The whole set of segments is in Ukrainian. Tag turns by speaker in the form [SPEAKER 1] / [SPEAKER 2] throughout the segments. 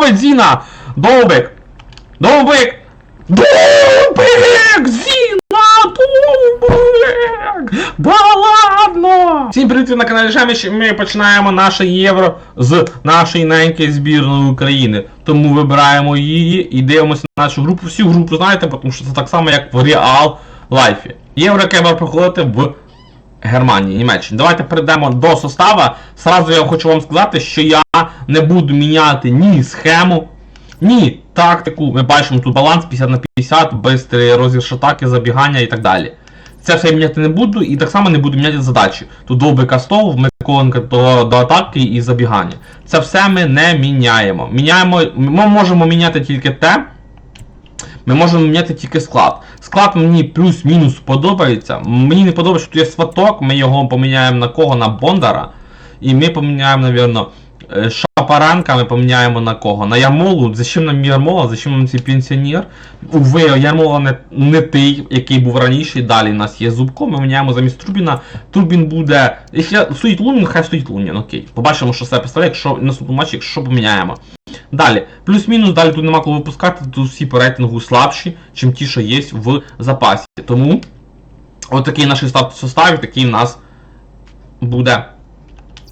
[SPEAKER 1] ловить Зіна! Довбик! Довбик! Довбик! Зіна! Довбик! Да ладно! Всім привіт на каналі Жеміч. Ми починаємо наше євро з нашої ненької збірної України. Тому вибираємо її і дивимося на нашу групу. Всю групу знаєте, тому що це так само, як в Реал Лайфі. Євро, яке буде проходити в Германії, Німеччині. Давайте перейдемо до состава. Сразу я хочу вам сказати, що я не буду міняти ні схему, ні тактику. Ми бачимо тут баланс 50 на 50, бистрий розіграш атаки, забігання і так далі. Це все я міняти не буду і так само не буду міняти задачі. Тут довбика стов, Миколенка до, до атаки і забігання. Це все ми не міняємо. Міняємо. Ми можемо міняти тільки те. Ми можемо міняти тільки склад. Склад мені плюс-мінус подобається. Мені не подобається, що тут є сваток, ми його поміняємо на кого? На Бондара. І ми поміняємо, е, Шапаранка ми поміняємо на кого? На Ярмолу. Зачем нам Ярмола? Зачем нам цей пенсіонер? Уви, Ярмола не, не той, який був раніше. І далі у нас є Зубко, ми міняємо замість Трубіна. Трубін буде. Якщо стоїть Лунін, хай стоїть Лунін, окей. Побачимо, що себе представляє, якщо в наступному матчі, якщо поміняємо. Далі, плюс-мінус, далі тут нема кого випускати, тут всі по рейтингу слабші, чим ті, що є в запасі. Тому отакий наш став состав, такий в нас буде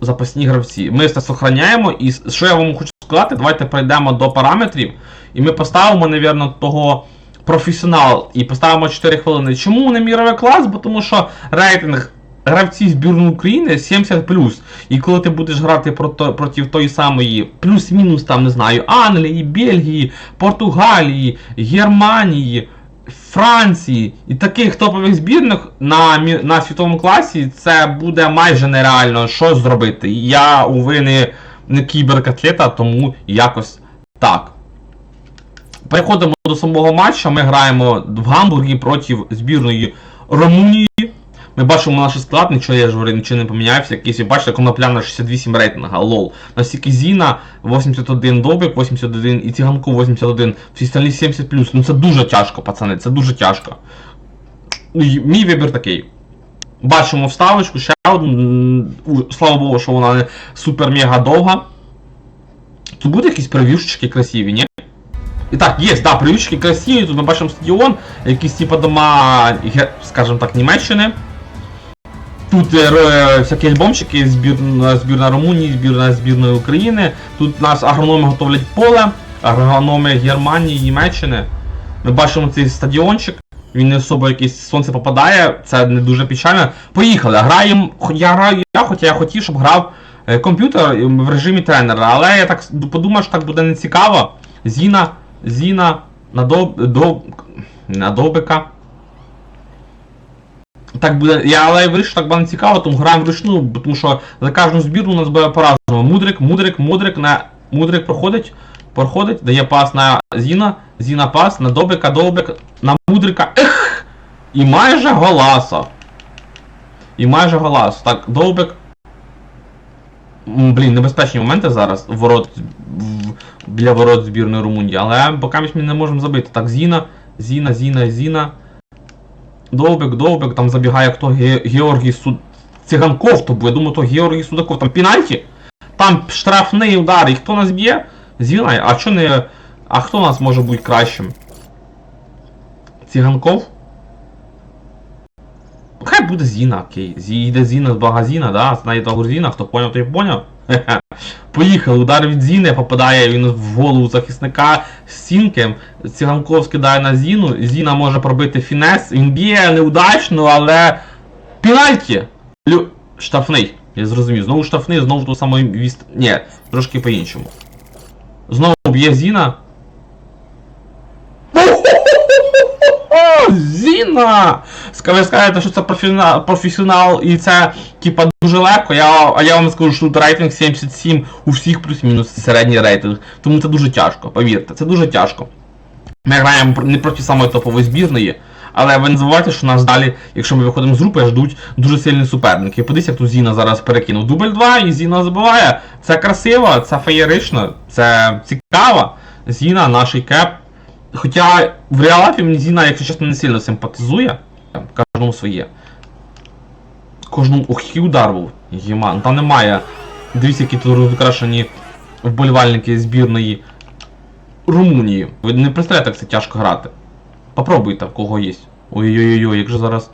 [SPEAKER 1] запасні гравці. Ми це сохраняємо, і що я вам хочу сказати, давайте перейдемо до параметрів, і ми поставимо, напевно, того професіонал і поставимо 4 хвилини. Чому не міровий клас? Бо тому що рейтинг гравці збірної України 70 І коли ти будеш грати проти, проти тої самої плюс-мінус там, не знаю, Англії, Бельгії, Португалії, Германії, Франції і таких топових збірних на, на світовому класі, це буде майже нереально щось зробити. Я, уви, не, не кіберкатлета, тому якось так. Переходимо до самого матчу. Ми граємо в Гамбургі проти збірної Румунії. Ми бачимо наш склад, нічого я ж говорю, нічого не поміняється. Якийсь, бачите, конопля на 68 рейтинга, лол. Настільки Зіна, 81 Добик, 81 і Циганко 81, всі остальні 70 Ну це дуже тяжко, пацани, це дуже тяжко. Ну, Мій вибір такий. Бачимо вставочку, ще одну. Слава Богу, що вона не супер-мега довга. Тут будуть якісь прев'юшечки красиві, ні? І так, є, да, прев'юшечки красиві, тут ми бачимо стадіон, якісь типа дома, скажімо так, Німеччини. Тут е, р- всякі альбомчики, збірна, збірна Румунії, збірна збірної України. Тут нас агрономи готовлять поле, агрономи Германії, Німеччини. Ми бачимо цей стадіончик. Він не особо якесь сонце попадає, це не дуже печально. Поїхали, граємо. Я граю я, хоча я хотів, щоб грав е, комп'ютер е, в режимі тренера, але я так подумав, що так буде не цікаво. Зіна, Зіна, на доб, доб, на Добика. Так буде. Я але я вирішив, так буде цікаво, тому граємо вручну, тому що за кожну збірну у нас буде по-разному. Мудрик, мудрик, мудрик на. Мудрик проходить, проходить, дає пас на Зіна, Зіна пас, на Добика, Добик, на Мудрика. Ех! І майже голаса. І майже голас. Так, Довбик. Блін, небезпечні моменти зараз ворот, біля ворот збірної Румунії, але поки ми не можемо забити. Так, Зіна, Зіна, Зіна, Зіна. Довбик, довбик, там забігає хто Ге- Георгій Суд. Циганков то буде, думаю, то Георгій Судаков. Там пенальті. Там штрафний удар. І хто нас б'є? Зіна, а що не. А хто нас може бути кращим? Циганков? Хай буде Зіна, окей. Йде Зіна з багазіна, да? Знає того Зіна, хто поняв, той поняв. Поїхали, удар від Зіни попадає він в голову захисника стінки. Циганков скидає на Зіну. Зіна може пробити фінес. Він б'є неудачно, але. Пенальті! Лю... Штрафний. Я зрозумів. Знову штрафний, знову ту саму віст. Ні, трошки по-іншому. Знову б'є Зіна. О, Зіна! Скажи, скажете, що це професіонал, і це типа дуже легко. Я, а я вам скажу, що тут рейтинг 77 у всіх плюс-мінус середній рейтинг. Тому це дуже тяжко, повірте, це дуже тяжко. Ми граємо не проти самої топової збірної, але ви не забувайте, що нас далі, якщо ми виходимо з групи, ждуть дуже сильні суперники. Подивіться, як тут Зіна зараз перекинув дубль 2 і Зіна забиває. Це красиво, це феєрично, це цікаво. Зіна, наш кеп. Хоча в реалафі мені Зіна, якщо чесно, не сильно симпатизує. Кожному своє. Кожному. Який удар був. Єман. Там немає. Дивіться, які тут розкрашені вболівальники збірної Румунії. Ви не представляєте, як це тяжко грати. Попробуйте, в кого є. Ой-ой-ой, як же зараз.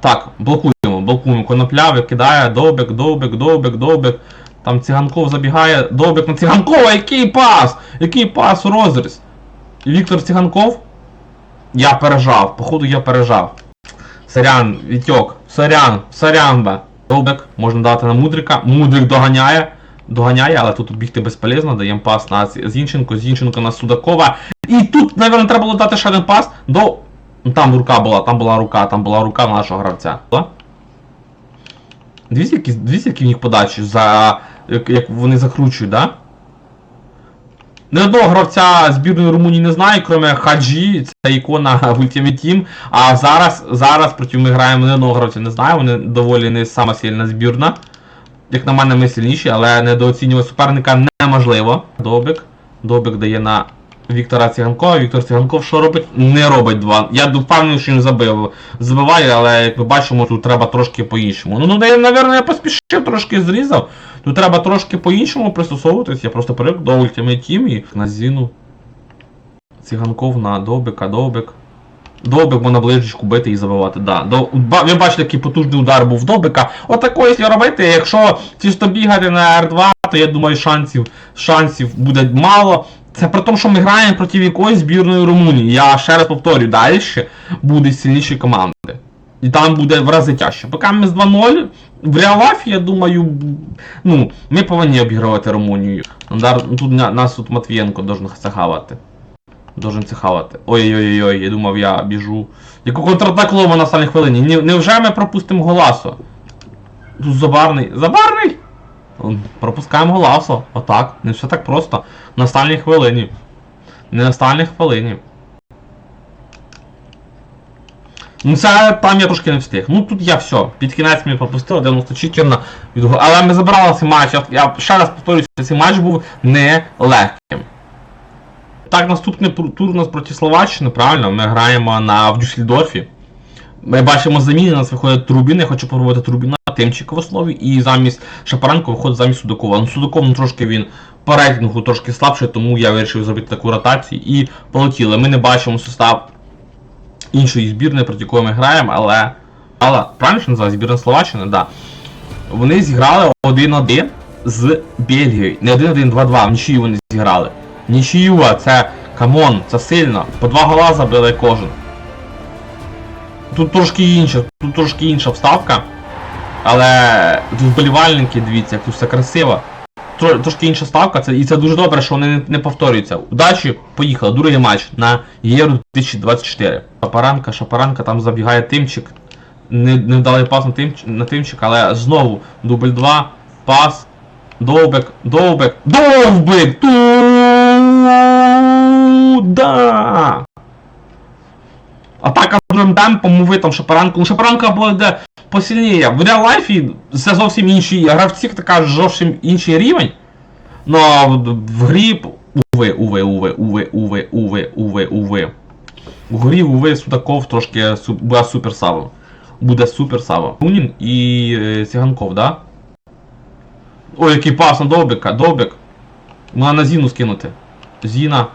[SPEAKER 1] Так, блокуємо, блокуємо. Конопля викидає, довбик, довбик, довбик, довбик. Там циганков забігає, довбик на циганкова, який пас! Який пас у розріз? Віктор Циганков? Я пережав, походу я пережав. Сорян, Вітьок, сорян, сорянба. Довбик, можна дати на Мудрика. Мудрик доганяє. Доганяє, але тут бігти безполезно, даємо пас на Зінченко, Зінченко на Судакова. І тут, мабуть, треба було дати ще один пас до. Там рука була, там була рука, там була рука нашого гравця. Дивіться, які, в них подачі, за, як вони закручують, да? Ні одного гравця збірної Румунії не знаю, крім Хаджі, це ікона в Ultimate Team. А зараз, зараз проти ми граємо не одного гравця не знаю, вони доволі не сама сильна збірна. Як на мене, ми сильніші, але недооцінювати суперника неможливо. Добик. Добик дає на Віктора Циганкова. Віктор Циганков що робить? Не робить два. Я впевнений, що він забив. Забиває, але як ми бачимо, тут треба трошки по-іншому. Ну, ну, я, напевно, я поспішив, трошки зрізав. Тут треба трошки по-іншому пристосовуватись. Я просто привик до Ultimate Team і на Зіну. Циганков на Добика, Добик. Добик можна ближечку бити і забивати. Да. До, ви бачите, який потужний удар був Добика. Отако, якщо робити, якщо чисто бігати на R2, то я думаю, шансів, шансів буде мало. Це при тому, що ми граємо проти якоїсь збірної Румунії. Я ще раз повторюю, далі будуть сильніші команди. І там буде в рази тяжче. Поки ми з 2-0, в Реалафі, я думаю, ну, ми повинні обігрувати Румунію. Тут нас тут Матвієнко должен це хавати. Должен це хавати. Ой-ой-ой, я думав, я біжу. Яку контратаку лома на останній хвилині? Невже ми пропустимо голасо? Тут Забарний. Забарний! Пропускаємо голасо. Отак. Не все так просто. На останній хвилині. Не на останній хвилині. Ну це там я трошки не встиг. Ну тут я все. Під кінець мені пропустили 94 на від Але ми забрали цей матч. Я, ще раз повторюю, цей матч був нелегким. Так, наступний тур у нас проти Словаччини, правильно? Ми граємо на в Дюссельдорфі. Ми бачимо заміни, у нас виходить Трубін, я хочу попробувати Трубіна, Тимчика в основі, і замість Шапаранко виходить замість Судакова. Ну, Судаков ну, трошки він по рейтингу трошки слабший, тому я вирішив зробити таку ротацію і полетіли. Ми не бачимо состав іншої збірної, проти якої ми граємо, але. Але правильно називається? Збірна Словаччини. Да. Вони зіграли 1-1 з Бельгією. Не 1-1, 2-2, в нічию вони зіграли. Нічию, а це камон, це сильно. По два гола забили кожен. Тут трошки інша, тут трошки інша вставка. Але тут вболівальники, дивіться, як тут все красиво. Трошки інша ставка, це, і це дуже добре, що вони не, не повторюються. Удачі, поїхали. Другий матч на Євро 2024. Шапаранка, Шапаранка, там забігає Тимчик. Не, не вдалий пас на, тим, на Тимчик, але знову дубль 2, пас, довбик, довбик, довбик! Туда! Атака другим темпом, мови там Шапаранку. Ну Шапаранка буде посильніє. В реал-лайфі це зовсім інші гравці, така зовсім інший рівень. Но в- в грі. Уви, уви, уви, уви, уви, уви, уви, уви. У грі уви Судаков трошки буде супер савом. Буде супер савом. Унін і е, Циганков, да? Ой, який пас на Довбика, Довбик. Можна на Зіну скинути. Зіна.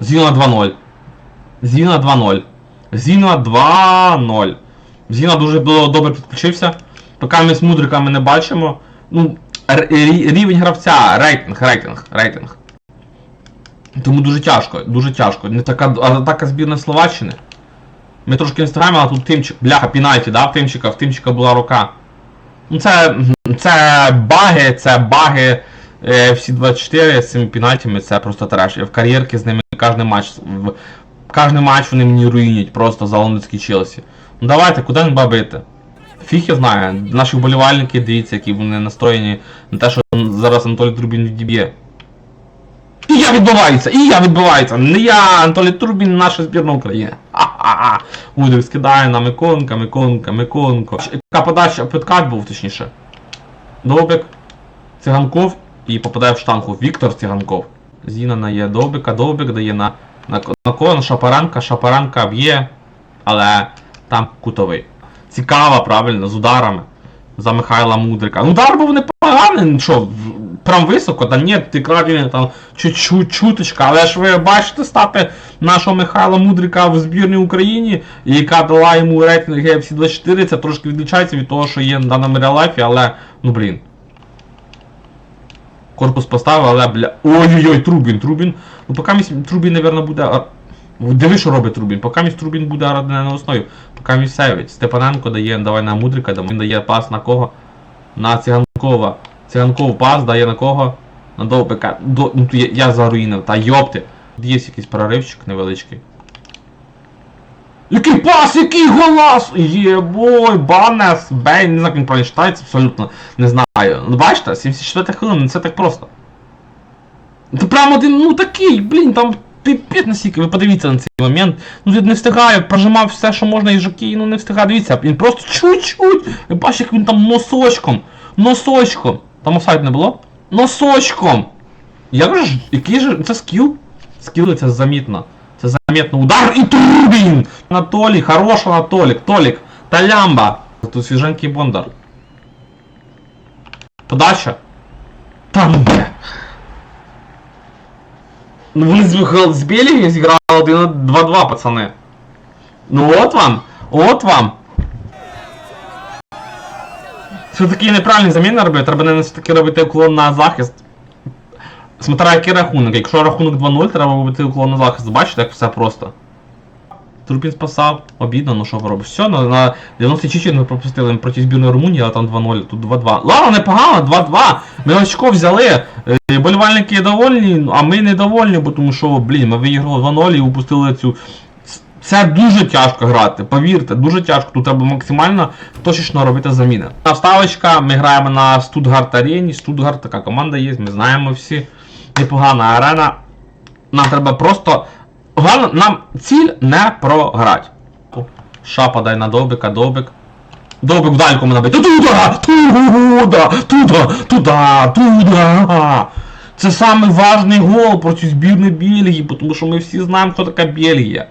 [SPEAKER 1] Зіна 2-0. Зіна 2-0. Зіна 2-0. Зіна дуже було добре підключився. Поки ми з мудриками не бачимо. Ну, рівень гравця, рейтинг, рейтинг, рейтинг. Тому дуже тяжко, дуже тяжко. Не така атака збірної Словаччини. Ми трошки встигаємо, а тут Тимчик. Бляха, пінальті, да, в Тимчика, в Тимчика була рука. Ну це. Це баги, це баги. Е, всі 24 з цими пінальтами, це просто треш. Я в кар'єрки з ними кожен матч. Кожен матч вони мені руїнять просто за лондонський Челсі. Ну давайте, куди не бабити? Фіг я знаю. Наші вболівальники, дивіться, які вони настроєні на те, що зараз Анатолій Трубін відіб'є. І я відбивається, і я відбивається. Не я, Анатолій Трубін, наша збірна України. Ха-ха-ха. Мудрик скидає на Миколенка, Миколенка, Миколенко. Яка подача, підкат був, точніше. Довбик, Циганков і попадає в штангу Віктор Циганков. Зіна на Довбика, Довбик дає на, на, на кон, Шапаранка, Шапаранка б'є, але там кутовий. Цікаво, правильно, з ударами. За Михайла Мудрика. Ну удар був непоганий, ну що, прям високо, та ні, ти крадені там чуть-чуть чуточка, але ж ви бачите стати нашого Михайла Мудрика в збірній Україні, яка дала йому рейтинг UFC 24, це трошки відлічається від того, що є на даному реалайфі, але ну блін. Корпус поставив, але бля. Ой-ой-ой, Трубін, Трубін. Ну поки Трубін, напевно, буде. Диви, що робить Трубін. Поки місь Трубін буде на основі. Поки сейвить. Степаненко дає, давай на Мудрика, він дає пас на кого? На Циганкова. Циганков пас дає на кого? На Довбика. До... Ну, я, я заруїнив, та йопти. Є якийсь проривчик невеличкий. Який пас, який голос! Єбой, Банес, Бейн, не знаю, як він правильно читається, абсолютно не знаю. Ну бачите, 74 хвилин, це так просто. Це прям один, ну такий, блін, там піпець настільки, ви подивіться на цей момент. Ну він не встигає, прожимав все, що можна і жокей, ну не встигає, дивіться, він просто чуть-чуть. Ви бачите, як він там носочком. Носочком. Там офсайд не було? Носочком! Як же який же, це скіл? Скіл це замітно. Це заметно. Удар і Трубін! Анатолій, хороший Анатолік, Толік, Талямба. Тут свіженький Бондар. Подача. Там де. Ну вони з, Бельгії зіграли 1-2-2, пацани. Ну от вам, от вам. Все таки неправильні заміни робити, треба не все таки робити уклон на захист. Смотря який рахунок. Якщо рахунок 2-0, треба робити уклон на захист. Бачите, як все просто. Турпін спасав, обідно, ну що ви робите. Все, на, на 90 чичі ми пропустили проти збірної Румунії, а там 2-0, тут 2-2. Ладно, непогано, 2-2. Ми очко взяли. Е, Болівальники довольні, а ми недовольні, бо тому що, блін, ми виіграли 2-0 і упустили цю. Це дуже тяжко грати, повірте, дуже тяжко. Тут треба максимально точечно робити заміни. Вставочка, ми граємо на Стутгарт Арені. Стутгарт така команда є, ми знаємо всі. Непогана арена. Нам треба просто. Головне, нам ціль не програти. Шапа дай на довбика, довбик. Довбик в дальку мене бить. Туда! Туда! Туда! Туда! Туда! Це самий важний гол проти збірної Бельгії, тому що ми всі знаємо, хто така Бельгія.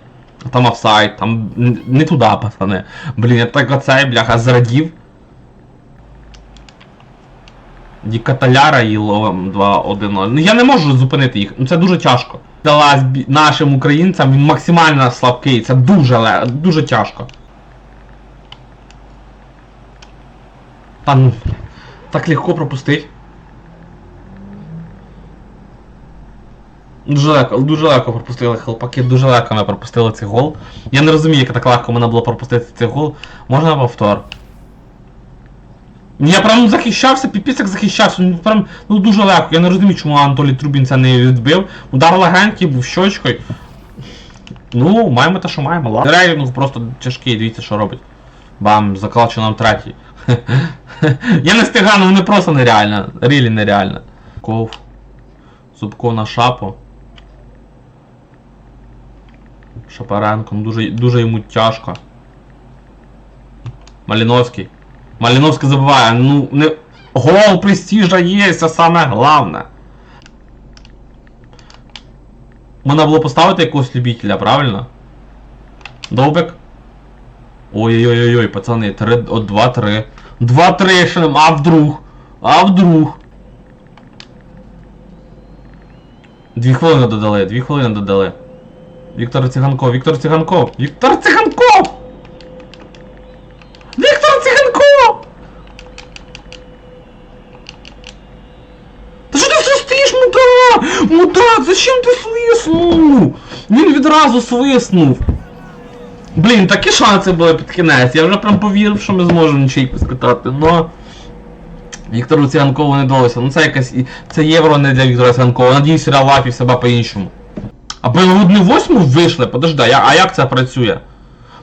[SPEAKER 1] Там офсайд, там не туди, пацани. Блін, я так оцей, бляха, зрадів. Дікаталяра і ловим 2-1-0. Ну я не можу зупинити їх, ну це дуже тяжко. Далась нашим українцям, він максимально слабкий, це дуже дуже тяжко. Та ну, так легко пропустить. Дуже легко, дуже легко пропустили хлопаки, дуже легко ми пропустили цей гол. Я не розумію, як так легко мене було пропустити цей гол. Можна повтор? Я прям захищався, піпець як захищався, ну прям ну дуже легко. Я не розумію, чому Анатолій Трубін це не відбив. Удар легенький був щочкою. Ну, маємо те, що маємо, ладно. Рейтинг просто тяжкий, дивіться, що робить. Бам, закладчу нам третій. Я не встигаю, ну вони просто нереально. Рілі нереально. Ков. Зубко на шапу. Шапаренко, ну дуже, дуже йому тяжко. Маліновський. Маліновський забиває, ну не. Гол престижа є, це саме головне. Можна було поставити якогось любителя, правильно? Довбик. Ой-ой-ой, пацани, 3, от 2-3. 2-3, ще нем- а вдруг? А вдруг? Дві хвилини додали, дві хвилини додали. Віктор Циганков, Віктор Циганков! Віктор Циганков! Віктор Циганков! Та що ти все стоїш, мудак? Мудак, зачем ти свиснув? Він відразу свиснув. Блін, такі шанси були під кінець. Я вже прям повірив, що ми зможемо нічийку скатати, но... Віктору Циганкову не вдалося. Ну це якась. Це євро не для Віктора Циганкова. Надіюсь, Реал Лайфі себе по-іншому. А ми одну восьму вийшли? Подожди, я- а як це працює?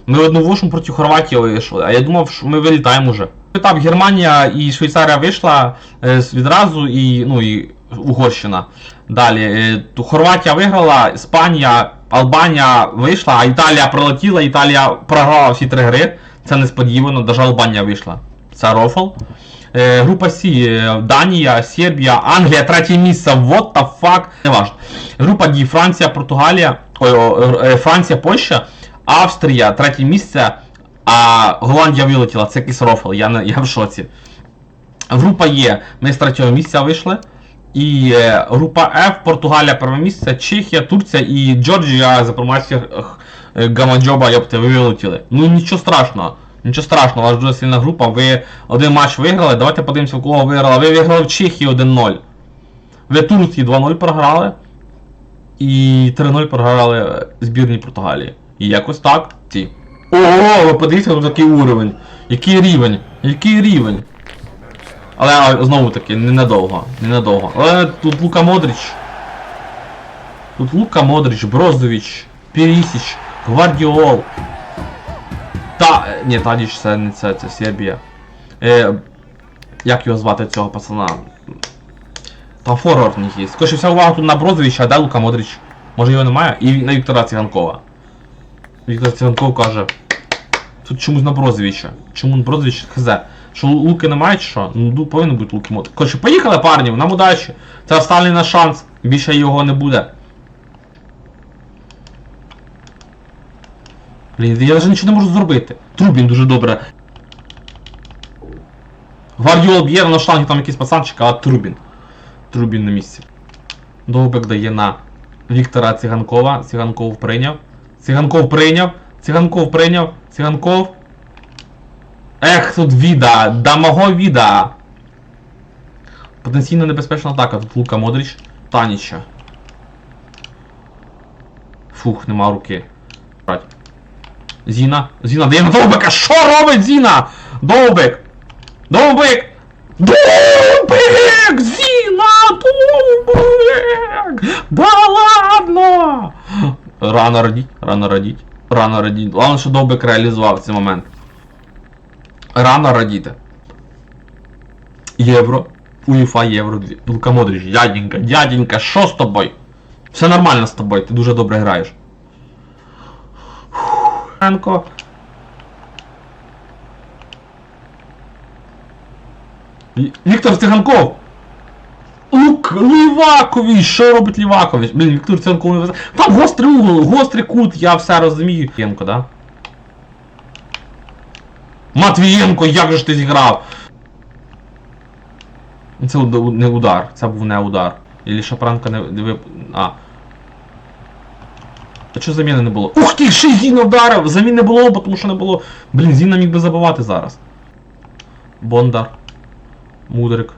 [SPEAKER 1] Ми одну восьму проти Хорватії вийшли, а я думав, що ми вилітаємо вже. Етап Германія і Швейцарія вийшла е, відразу, і, ну, і Угорщина. Далі. Е, Хорватія виграла, Іспанія, Албанія вийшла, а Італія пролетіла, Італія програла всі три гри. Це несподівано, навіть Албанія вийшла. Це рофл. Е, група Сі, е, Данія, Сербія, Англія, третє місце, what the fuck, не важно. Група Ді, Франція, Португалія, ой, Франція, Польща, Австрія, третє місце, а Голландія вилетіла, це якийсь рофл, я, я в шоці. Група Є, ми з третього місця вийшли. І е, група F, Португалія перше місце, Чехія, Турція і Джорджія за промацію Гамаджоба, йопте, ви вилетіли. Ну нічого страшного. Нічого страшного, у вас дуже сильна група, ви один матч виграли. Давайте подивимося, в кого виграли. Ви виграли в Чехії 1-0. Ви Турції 2-0 програли. І 3-0 програли е, збірній Португалії. І якось так. Ці. Ого, ви подивіться, тут такий уровень. Який рівень? Який рівень? Але знову таки, ненадовго. Ненадовго. Але тут Лука Модрич. Тут Лука Модрич, Брозович, Перісіч, Гвардіол. Та. е, Ні, Тадіч це не це, це Сербія. Е, як його звати цього пацана? Там форвард в них є. Скоріше вся увага тут на Брозовича, а де Лука Модрич? Може його немає? І на Віктора Циганкова. Віктор Циганков каже. Тут чомусь на Брозовича. Чому на Брозович хз. Що Луки немає чи що? Ну повинен бути Луки Модрич. Коротше, поїхали парні, нам удачі. Це останній наш шанс. Більше його не буде. Блін, я вже нічого не можу зробити. Трубін дуже добре. Гвардіол б'є на шлангі там якийсь пацанчик, а Трубін. Трубін на місці. Довбек дає на Віктора Циганкова. Циганков прийняв. Циганков прийняв. Циганков прийняв. Циганков. Ех, тут віда. Да мого віда. Потенційно небезпечна атака. Тут Лука Модрич. Таніча. Фух, нема руки. Зіна. Зіна дає на Довбека. Що робить Зіна? Довбек! Довбек! Довбек! Зіна! Довбек! Да ладно! Рано родіть, рано родіть, рано родіть. Главное, що Довбек реалізував цей момент. Рано радіти. Євро. УЄФА Євро. дві- Лука Модрич, дяденька, дяденька, що з тобою? Все нормально з тобою, ти дуже добре граєш. Ві- Віктор Циганков! Лук Лівакович! Що робить Лівакович? Блін, Віктор Циганков не. Там гострий угол, гострий кут, я все розумію. Єнко, да? Матвієнко, як же ж ти зіграв? Це не удар, це був не удар. Ілі Шапранка не, вип... А. А чого заміни не було? Ух ти, ще Зіна вдарив! Замін не було, тому що не було. Блін, Зіна міг би забивати зараз. Бондар. Мудрик.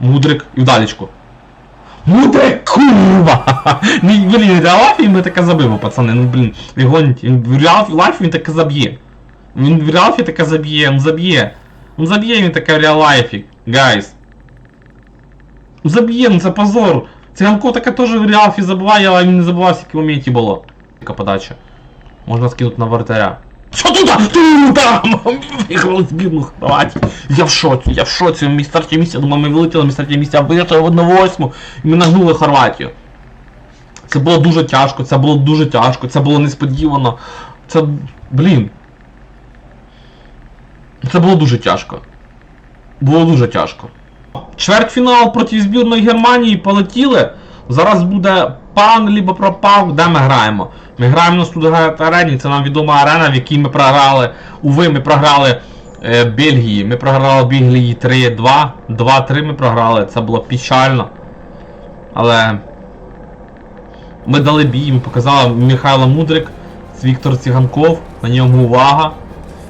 [SPEAKER 1] Мудрик і вдалічку. Мудрик, курва! Блін, в реалафі він би таке забив, пацани. Ну блін, він в реалафі лайфі він таке заб'є. Він в реалафі таке заб'є, він заб'є. Ну заб'є він таке в реалайфі, гайс. Заб'є, ну це позор. Циганков таке теж в реалфі забиває, але він не забував, скільки моменті було. Така подача. Можна скинути на вратаря. Що туди? Ту там! Виграли збірну Хорватії. Я в шоці, я в шоці. Мій старті місця, думаю, ми мій старті місця вийшли в 1-8 і ми нагнули Хорватію. Це було дуже тяжко, це було дуже тяжко, це було несподівано. Це. Блін. Це було дуже тяжко. Було дуже тяжко. Чвертьфінал проти збірної Германії полетіли. Зараз буде пан либо пропав, де ми граємо. Ми граємо на Студгарт арені, це нам відома арена, в якій ми програли. Уви, ми програли е, Бельгії. Ми програли Бельгії 3-2. 2-3 ми програли. Це було печально. Але ми дали бій, ми показали Михайло Мудрик, Віктор Циганков, на ньому увага.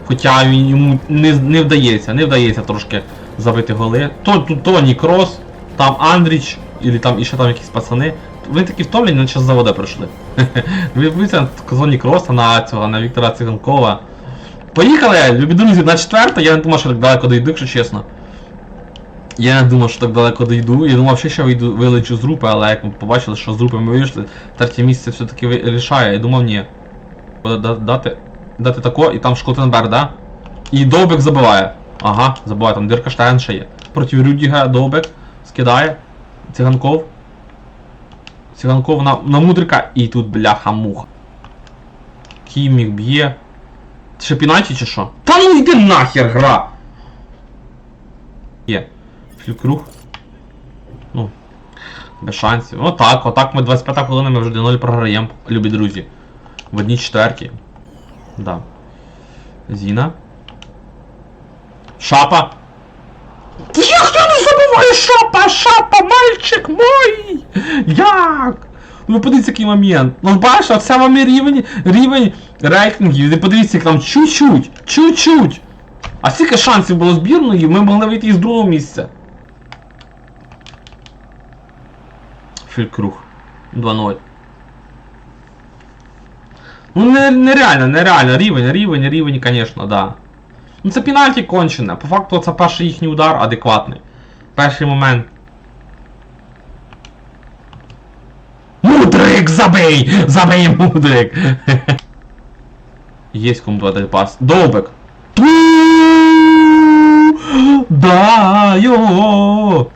[SPEAKER 1] Хоча він йому не, не вдається, не вдається трошки забити голи. То тут Тоні Крос, там Андріч, і там іще там якісь пацани. Вони такі втомлені, наче з завода прийшли. Дивіться на Тоні Кроса, на цього, на Віктора Циганкова. Поїхали, любі друзі, на четверте, я не думав, що так далеко дойду, якщо чесно. Я не думав, що так далеко дойду. Я думав, що ще вийду, вилечу з групи, але як ми побачили, що з групи ми вийшли, третє місце все-таки ви- рішає. Я думав, ні. Дати, дати тако, і там Шкотенберг, да? І Довбек забиває. Ага, забиває, там Дирка Штайн ще є. Проти Рюдіга Довбек скидає. Циганков. Циганков на, на мудрика і тут бляха-муха. Кімік б'є. Ще пінаті чи що? Та ну йди нахер гра! Є. Флюкрух. Ну. Без шансів. Отак, отак ми 25 хвилина, ми вже 1-0 програємо, любі друзі. В одній четвертій. Да. Зіна. Шапа. Як я не Ой, шапа, шапа, мальчик мой! Як? Ну подивіться, який момент. Ну бачиш, вам і рівень, рівень рейтингів. Ви подивіться, як там чуть-чуть, чуть-чуть. А скільки шансів було збірної, ми могли вийти із другого місця. Фількруг. 2-0. Ну нереально, нереально. Рівень, рівень, рівень, конечно, да. Ну це пенальті кончене. По факту це перший їхній удар адекватний. Перший момент. Мудрик, забий! Забий, мудрик! Есть кому дати пас. Довбик. Да, йо!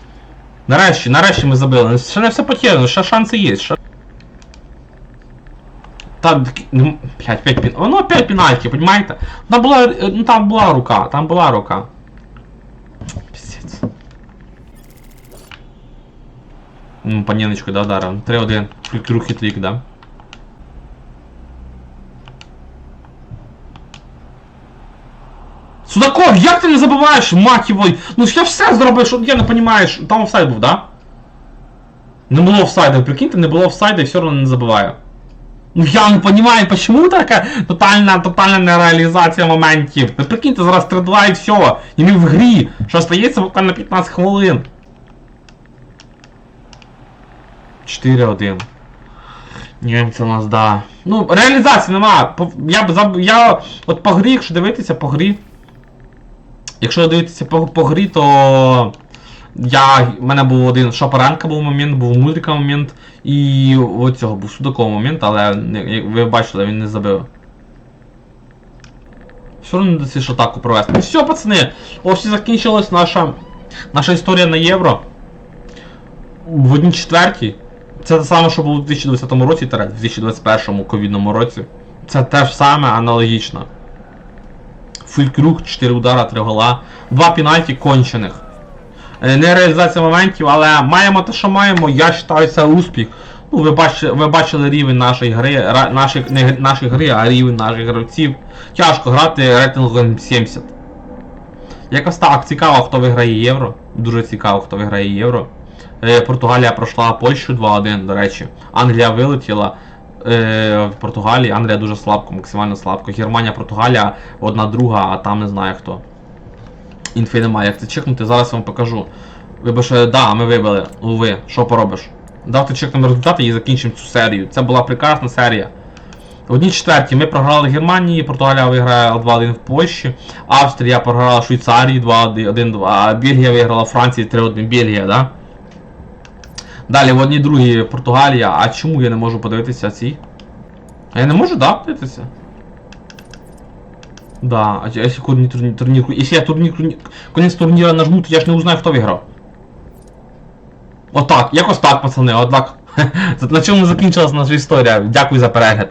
[SPEAKER 1] Нарешті, нарешті ми забили. Ще не все потеряно, ще шанси є. Ще... Там, ну, 5, 5 пін... Воно 5 пенальті, понимаєте? Там була, е, ну там була рука, там була рука. Пиздец. Ну, Паненочку, да, ударом. 3-1. Флюктру хитлік, да. Судаков, як ти не забуваєш, мать його? Ну ж я все зробив, що я не розумію, що там офсайд був, да? Не було офсайда, прикиньте, не було офсайда і все одно не забиваю. Ну я не розумію, почему така тотальна, тотальна нереалізація моментів. Ви прикиньте, зараз 3-2 і все. І ми в грі, що остається буквально 15 хвилин. 4-1. Німці нас, да. Ну, реалізації нема. Я б заб... Я от по грі, якщо дивитися по грі. Якщо дивитися по, по грі, то я, в мене був один Шапаренка був момент, був Мудрика момент, і оцього був Судакова момент, але як ви бачили, він не забив. Все одно не досиш атаку провести. Ну все, пацани, ось і закінчилась наша, наша історія на євро. В одній четвертій. Це те саме, що було у 2020 році, в 2021 ковідному році. Це те ж саме аналогічно. Фулькруг, 4 удара, 3 гола. Два пенальті кончених. Е, Не реалізація моментів, але маємо те, що маємо, я вважаю це успіх. Ну, ви бачили, ви бачили рівень нашої гри, нашої, не нашої гри, а рівень наших гравців. Тяжко грати рейтингом 70. Якось так, цікаво, хто виграє євро. Дуже цікаво, хто виграє євро. Е, Португалія пройшла Польщу 2-1, до речі. Англія вилетіла е, в Португалії. Англія дуже слабко, максимально слабко. Германія, Португалія, одна друга, а там не знаю хто. Інфи немає. Як це чекнути, зараз вам покажу. Вибачте, да, ми вибили. Уви, що поробиш? Давайте чекнемо результати і закінчимо цю серію. Це була прекрасна серія. В одній четвертій ми програли Германії, Португалія виграє 2-1 в Польщі, Австрія програла Швейцарії 2-1, а Бельгія виграла Франції 3-1 Бельгія, да? Далі в одній другій Португалія. А чому я не можу подивитися ці? А я не можу, да, подивитися? Да, а если турнір, турнир, турнир... Если я турнир, конец турнира нажму, то я ж не узнаю, хто виграв. Отак, якось так, пацани, отак. На чому закінчилась наша історія. Дякую за перегляд.